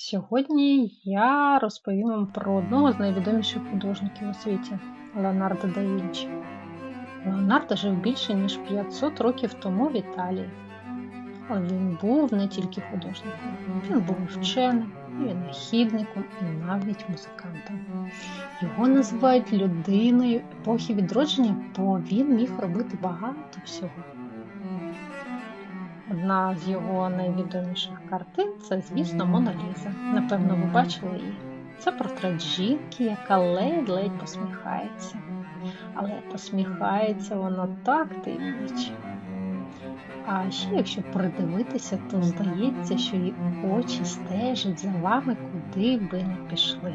Сьогодні я розповім вам про одного з найвідоміших художників у світі Леонардо да Вінчі. Леонардо жив більше ніж 500 років тому в Італії. Але він був не тільки художником, він був вченим, винахідником і навіть музикантом. Його називають людиною епохи відродження, бо він міг робити багато всього. Одна з його найвідоміших картин це, звісно, Мона Ліза. Напевно, ви бачили її. Це портрет жінки, яка ледь-ледь посміхається. Але посміхається вона так таємниче. А ще якщо придивитися, то здається, що її очі стежать за вами, куди би не пішли.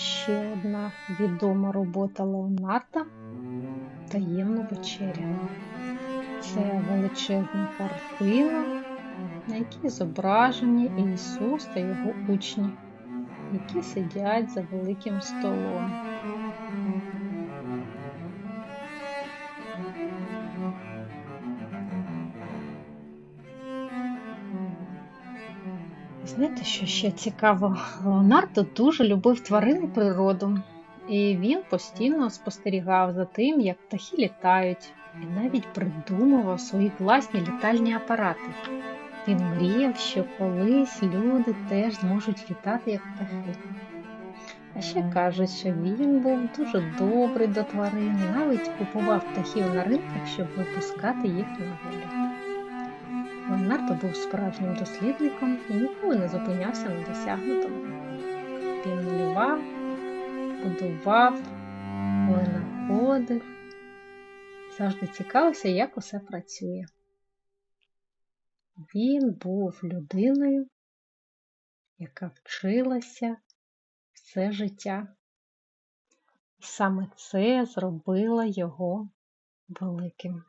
Ще одна відома робота Леонарда Таємна вечеря. Це величезна картина, на якій зображені Ісус та його учні, які сидять за великим столом. Знаєте, що ще цікаво? Леонардо дуже любив тварин природу, і він постійно спостерігав за тим, як птахи літають, і навіть придумував свої власні літальні апарати. Він мріяв, що колись люди теж зможуть літати як птахи. А ще кажуть, що він був дуже добрий до тварин, навіть купував птахів на ринках, щоб випускати їх на волю. Леонардо був справжнім дослідником і ніколи не зупинявся на досягнутому. Він малював, будував, винаходив, завжди цікавився, як усе працює. Він був людиною, яка вчилася все життя. І Саме це зробило його великим.